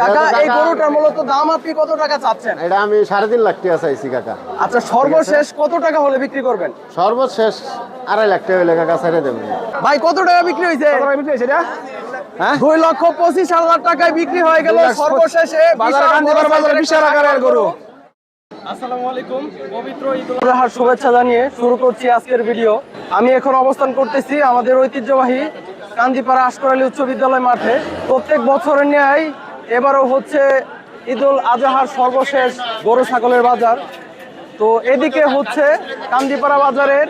কাকা এই গরুটার মূলত দাম আপনি কত টাকা চাচ্ছেন? এটা আমি সাড়ে তিন লাখ টাকা চাইছি কাকা। আচ্ছা সর্বশেষ কত টাকা হলে বিক্রি করবেন? সর্বশেষ আড়াই লাখ টাকা হইলে কাকা ছেড়ে দেবেন ভাই কত টাকা বিক্রি হয়েছে? হ্যাঁ? দুই লক্ষ পঁচিশ হাজার টাকায় বিক্রি হয়ে গেল সর্বশেষে বাজারে বিশাল আকারের গরু। আসসালামু আলাইকুম পবিত্র শুভেচ্ছা জানিয়ে শুরু করছি আজকের ভিডিও। আমি এখন অবস্থান করতেছি আমাদের ঐতিহ্যবাহী কান্দিপাড়া আশকরালী উচ্চ বিদ্যালয় মাঠে। প্রত্যেক বছরের ন্যায় এবারও হচ্ছে ঈদ উল আজহার সর্বশেষ গরু ছাগলের বাজার। তো এদিকে হচ্ছে কান্দিপাড়া বাজারের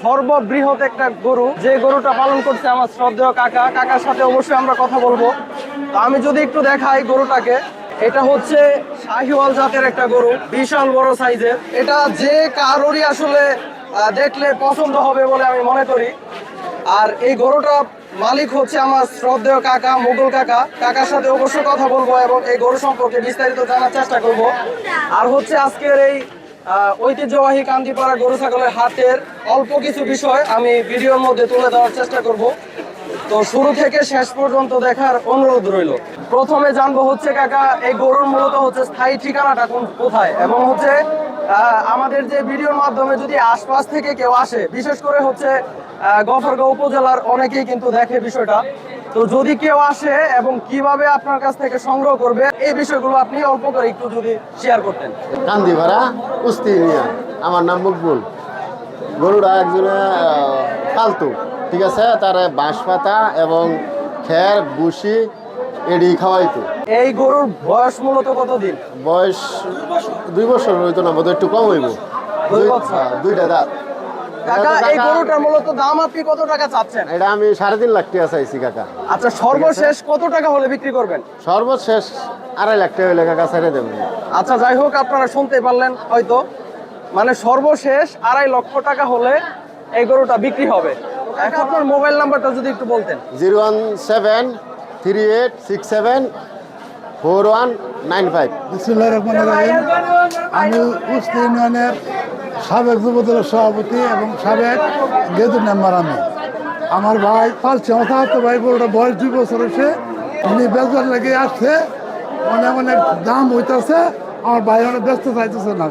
সর্ববৃহৎ একটা গরু। যে গরুটা পালন করছে আমার শ্রদ্ধেয় কাকা। কাকার সাথে অবশ্যই আমরা কথা বলব। তো আমি যদি একটু দেখাই গরুটাকে, এটা হচ্ছে শাহিওয়াল জাতের একটা গরু, বিশাল বড় সাইজের। এটা যে কারোরই আসলে দেখলে পছন্দ হবে বলে আমি মনে করি। আর এই গরুটা মালিক হচ্ছে আমার শ্রদ্ধেয় কাকা মুঘল কাকা। কাকার সাথে অবশ্যই কথা বলব এবং এই গরু সম্পর্কে বিস্তারিত জানার চেষ্টা করব। আর হচ্ছে আজকের এই ঐতিহ্যবাহী কান্দিপাড়া গরু ছাগলের হাতের অল্প কিছু বিষয় আমি ভিডিওর মধ্যে তুলে দেওয়ার চেষ্টা করব। তো শুরু থেকে শেষ পর্যন্ত দেখার অনুরোধ রইল। প্রথমে জানব হচ্ছে কাকা, এই গরুর মূলত হচ্ছে স্থায়ী ঠিকানাটা কোন কোথায়? এবং হচ্ছে আমাদের যে ভিডিওর মাধ্যমে যদি আশপাশ থেকে কেউ আসে, বিশেষ করে হচ্ছে গফরগাঁও উপজেলার অনেকেই কিন্তু দেখে বিষয়টা। তো যদি কেউ আসে এবং কীভাবে আপনার কাছ থেকে সংগ্রহ করবে, এই বিষয়গুলো আপনি অল্প করে একটু যদি শেয়ার করতেন। কান্দি ভাড়া কুস্তি আমার নাম মকবুল। গরুটা একজনে পালতু, ঠিক আছে? তার বাঁশ পাতা এবং খের বুসি এডি খাওয়াইতো। এই গরুর বয়স মূলত কতদিন? বয়স দুই বছর হইতো না বোধহয় একটু কম হইব? হ্যাঁ, দুইটা দাঁত। কাকা এই গরুটার মূলত দাম আপনি কত টাকা চাচ্ছেন? এটা আমি সাড়ে তিন লাখ টাকা চাইছি কাকা। আচ্ছা সর্বশেষ কত টাকা হলে বিক্রি করবেন? সর্বশেষ আড়াই লাখ টাকা হইলে কাকা ছেড়ে দেবেন আচ্ছা যাই হোক আপনারা শুনতে পারলেন হয়তো। মানে সর্বশেষ আড়াই লক্ষ টাকা হলে এই গরুটা বিক্রি হবে। এখন আপনার মোবাইল নাম্বারটা যদি একটু বলতেন। Zero one seven three eight six seven four one nine five. আমি কুস্তি ইউনিয়নের সাবেক যুবদলের সভাপতি এবং সাবেক গেদুর মেম্বার আমি। আমার ভাই পালছে চাহাতো ভাই গরুটা বয়স দুই বছর হয়েছে, উনি বেজার লেগে আসছে, অনেক অনেক দাম হইতেছে, আমার ভাই অনেক ব্যস্ত চাইতেছে না।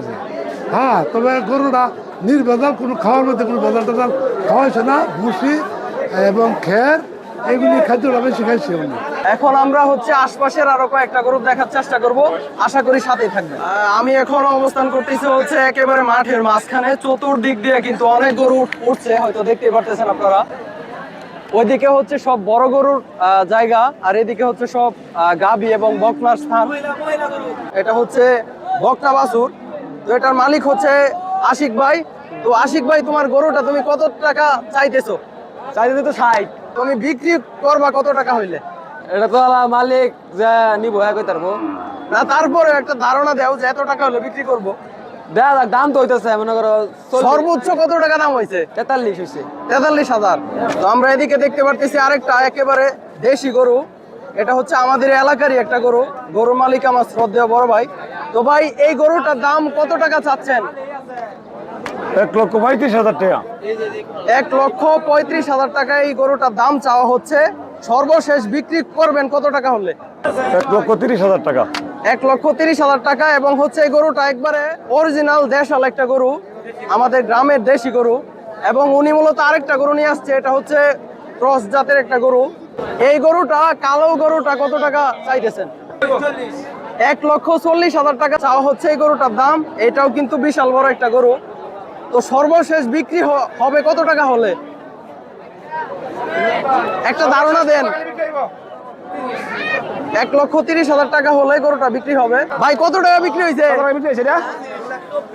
হ্যাঁ তবে গরুটা নির্ভেজাল, কোনো খাওয়ার মধ্যে কোনো ভেজাল টেজাল খাওয়াইছে না, ভুসি এবং খের। এগুলি খাদ্যটা বেশি খাইছে এখন আমরা হচ্ছে আশপাশের আরও কয়েকটা গরু দেখার চেষ্টা করব। আশা করি সাথেই থাকবেন। আহ, আমি এখন অবস্থান করতেছি হচ্ছে একেবারে মাঠের মাঝখানে। চতুর্দিক দিয়ে কিন্তু অনেক গরু উঠছে হয়তো দেখতে পারতেছেন আপনারা। ওইদিকে হচ্ছে সব বড় গরুর জায়গা আর এদিকে হচ্ছে সব গাবি এবং বকনার স্থান। এটা হচ্ছে বকনা বাসুর তো এটার মালিক হচ্ছে আশিক ভাই। তো আশিক ভাই তোমার গরুটা তুমি কত টাকা চাইতেছো? চাইতে তো ষাট। তুমি বিক্রি করবা কত টাকা হইলে? এটা তো মালিক যা নিবো হ্যাঁ কই তারবো না তারপরে একটা ধারণা দাও যে এত টাকা হলে বিক্রি করব। দেখা দাম তো হইতেছে মনে করো সর্বোচ্চ কত টাকা দাম হয়েছে তেতাল্লিশ হয়েছে তেতাল্লিশ হাজার। তো আমরা এদিকে দেখতে পারতেছি আরেকটা একেবারে দেশি গরু। এটা হচ্ছে আমাদের এলাকারই একটা গরু। গরুর মালিক আমার শ্রদ্ধেয় বড় ভাই। তো ভাই এই গরুটার দাম কত টাকা চাচ্ছেন? এক লক্ষ পঁয়ত্রিশ হাজার টাকা। এক লক্ষ পঁয়ত্রিশ হাজার টাকা এই গরুটার দাম চাওয়া হচ্ছে। সর্বশেষ বিক্রি করবেন কত টাকা হলে? এক লক্ষ তিরিশ হাজার টাকা। এক লক্ষ তিরিশ হাজার টাকা এবং হচ্ছে এই গরুটা একবারে অরিজিনাল দেশাল একটা গরু আমাদের গ্রামের দেশি গরু এবং উনি মূলত আরেকটা গরু নিয়ে আসছে এটা হচ্ছে ক্রস জাতের একটা গরু। এই গরুটা কালো গরুটা কত টাকা চাইতেছেন? এক লক্ষ চল্লিশ হাজার টাকা চাওয়া হচ্ছে এই গরুটার দাম। এটাও কিন্তু বিশাল বড় একটা গরু। তো সর্বশেষ বিক্রি হবে কত টাকা হলে? একটা ধারণা দেন। এক লক্ষ তিরিশ হাজার টাকা হলে গরুটা বিক্রি হবে। ভাই কত টাকা বিক্রি হয়েছে?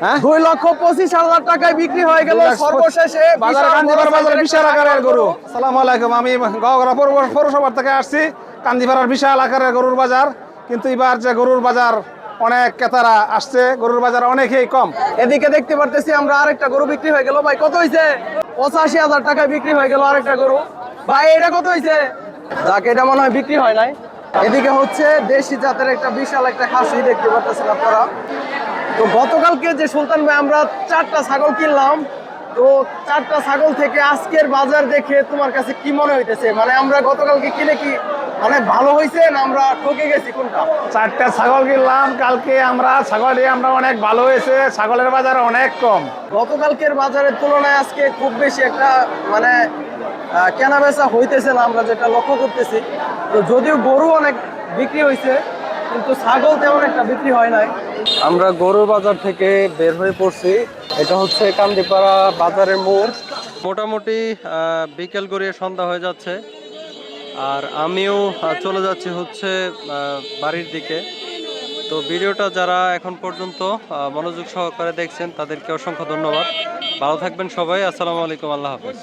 হ্যাঁ? দুই লক্ষ পঁচিশ হাজার টাকায় বিক্রি হয়ে গেল সর্বশেষে বিশাল বাজারে বিশাল আকারের গরু। গরু। সালাম আলাইকুম আমি গাওগড়া পৌরসভার থেকে আসছি। কান্দিপাড়ার বিশাল আকারের গরুর বাজার। কিন্তু এবার যে গরুর বাজার অনেক ক্রেতারা আসছে, গরুর বাজার অনেকেই কম। এদিকে দেখতে পারতেছি আমরা আরেকটা গরু বিক্রি হয়ে গেল। ভাই, কত হয়েছে পঁচাশি হাজার টাকায় বিক্রি হয়ে গেল আরেকটা গরু। ভাই, এটা কত হয়েছে যাক, এটা মনে হয় বিক্রি হয় নাই। এদিকে হচ্ছে দেশি জাতের একটা বিশাল একটা খাসি দেখতে পারতেছেন আপনারা। তো গতকালকে যে সুলতান ভাই, আমরা চারটা ছাগল কিনলাম। তো চারটা ছাগল থেকে আজকের বাজার দেখে তোমার কাছে কি মনে হইতেছে? মানে আমরা গতকালকে কিনে কি মানে ভালো হয়েছে না আমরা ঠকে গেছি কোনটা? চারটা ছাগল কিনলাম কালকে আমরা ছাগল আমরা অনেক ভালো হয়েছে ছাগলের বাজার অনেক কম। গতকালকের বাজারের তুলনায় আজকে খুব বেশি একটা মানে কেনা বেচা হইতেছে না আমরা যেটা লক্ষ্য করতেছি। তো যদিও গরু অনেক বিক্রি হয়েছে কিন্তু ছাগল তেমন একটা বিক্রি হয় নাই। আমরা গরুর বাজার থেকে বের হয়ে পড়ছি। এটা হচ্ছে কান্দিপাড়া বাজারের মোড়। মোটামুটি বিকেল গড়িয়ে সন্ধ্যা হয়ে যাচ্ছে। আর আমিও চলে যাচ্ছি হচ্ছে বাড়ির দিকে। তো ভিডিওটা যারা এখন পর্যন্ত মনোযোগ সহকারে দেখছেন, তাদেরকে অসংখ্য ধন্যবাদ। ভালো থাকবেন সবাই। আসসালামু আলাইকুম। আল্লাহ হাফেজ।